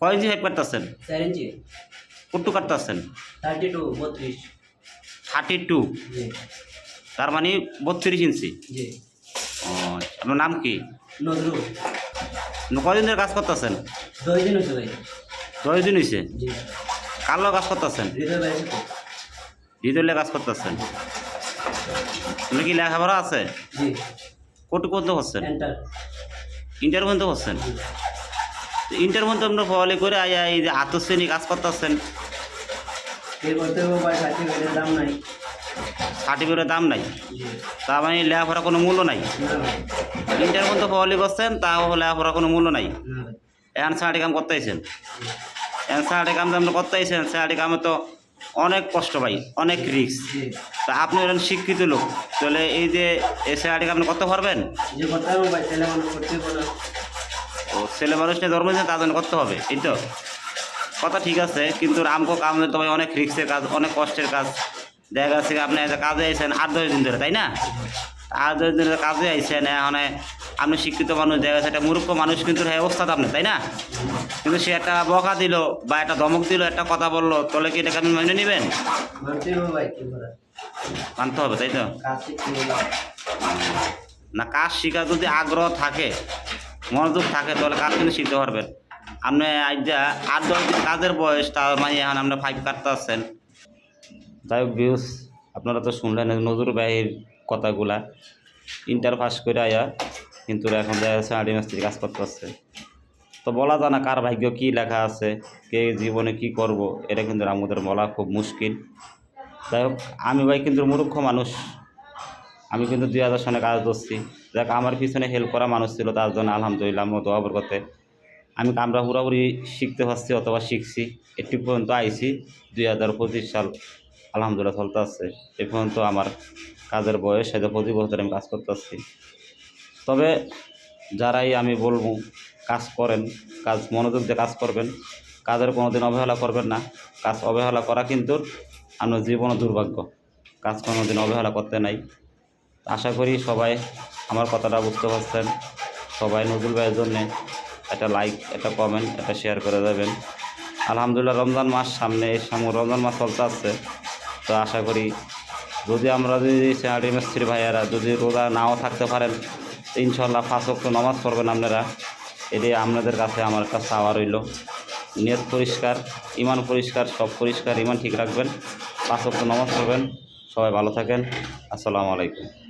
কয় ইঞ্চি পাইপ কাটতেছেন? চার ইঞ্চি। কট্টু কাটতেছেন? থার্টি টু বত্রিশ। থার্টি টু তার মানে বত্রিশ ইঞ্চি? জি। ও। আপনার নাম কি? নজরুল। আপনি কয়দিন ধরে কাজ করতেছেন? দশ দিন হচ্ছে ভাই। দশ দিন হয়েছে জি। কালো কাজ করতেছেন? হৃদয় কাজ করতেছেন? আপনি কি লেখাপড়া আছে? জি। কটু পর্যন্ত হচ্ছেন এন্টার ইন্টার পর্যন্ত হচ্ছেন জি। ইন্টার পর্যন্ত আপনার ফলে করে আয়া এই যে আত্ম শ্রেণি কাজ করতেছেন। তো সার্টিফিকেটের দাম নাই। তার মানে লেখাপড়া কোনো মূল্য নাই? ইন্টার পর্যন্ত ফলে করছেন তাও লেখাপড়া কোনো মূল্য নাই? এখন সারাটি কাম করতে আইছেন এখন সারাটি কাম আপনি করতে আইছেন সারাটি কামে তো অনেক কষ্ট পাই অনেক রিস্ক জি তা আপনি হলেন শিক্ষিত লোক তাহলে এই যে এই সারাটি কাম আপনি করতে পারবেন ও ছেলে মানুষ নিয়ে ধর্ম নিয়ে তার জন্য করতে হবে এই তো? কথা ঠিক আছে কিন্তু আমকো কাম তো ভাই অনেক রিক্সের কাজ অনেক কষ্টের কাজ। দেখা যাচ্ছে আপনি কাজে আইছেন আট দশ দিন ধরে তাই না? আট দশ দিন ধরে কাজে আইছেন এখন আপনি শিক্ষিত মানুষ দেখা যাচ্ছে একটা মূর্খ মানুষ কিন্তু হ্যাঁ অবস্থা আপনি তাই না? কিন্তু সে একটা বকা দিল বা একটা ধমক দিল একটা কথা বলল তাহলে কি এটাকে আপনি মেনে নেবেন? মানতে হবে তাই তো? না কাজ শেখার যদি আগ্রহ থাকে মনোযোগ থাকে তাহলে কাজ কিন্তু শিখতে পারবেন। আপনি আইজা আট দশ দিন কাজের বয়স, তার মানে এখন আপনি ফাইভ কাটতে আসছেন। যাই হোক ভিউস আপনারা তো শুনলেন নজরুল ভাইয়ের কথাগুলা। ইন্টার পাস করে আয়া, কিন্তু এখন দেখা যাচ্ছে আড়ি মিস্ত্রি কাজ করতে আসছে। তো বলা যায় না কার ভাগ্য কী লেখা আছে, কে জীবনে কি করব, এটা কিন্তু আমাদের বলা খুব মুশকিল। যাই হোক, আমি ভাই কিন্তু মূর্খ মানুষ। আমি কিন্তু দুই হাজার সনে কাজ করছি দেখ, আমার পিছনে হেল্প করা মানুষ ছিল, তার জন্য আলহামদুলিল্লাহ দোয়া করতে আমি কামরা পুরোপুরি শিখতে পারছি, অথবা শিখছি। একটু পর্যন্ত আইছি, দুই হাজার পঁচিশ সাল আলহামদুলিল্লাহ চলতে আসছে এ পর্যন্ত আমার কাজের বয়স হয়তো পঁচিশ বছর আমি কাজ করতে আসছি তবে যারাই আমি বলব, কাজ করেন, কাজ মনোযোগ দিয়ে কাজ করবেন। কাজের কোনো দিন অবহেলা করবেন না। কাজ অবহেলা করা কিন্তু আপনার জীবনে দুর্ভাগ্য। কাজ কোনো দিন অবহেলা করতে নাই। আশা করি সবাই আমার কথাটা বুঝতে পারছেন। সবাই নজরুল ভাইয়ের জন্যে একটা লাইক একটা কমেন্ট একটা শেয়ার করে দেবেন। আলহামদুলিল্লাহ, রমজান মাস সামনে রমজান মাস চলতে আসছে তো আশা করি যদি আমরা যদি সিআরডি মিস্ত্রি ভাইয়ারা যদি রোজা নাও থাকতে পারেন ইনশাল্লাহ ওয়াক্ত নামাজ পড়বেন আপনারা। এটি আপনাদের কাছে আমার একটা চাওয়া রইল। নিয়ত পরিষ্কার ইমান পরিষ্কার, সব পরিষ্কার ইমান ঠিক রাখবেন। পাঁচ ওয়াক্ত নামাজ পড়বেন। সবাই ভালো থাকেন। আসসালামু আলাইকুম।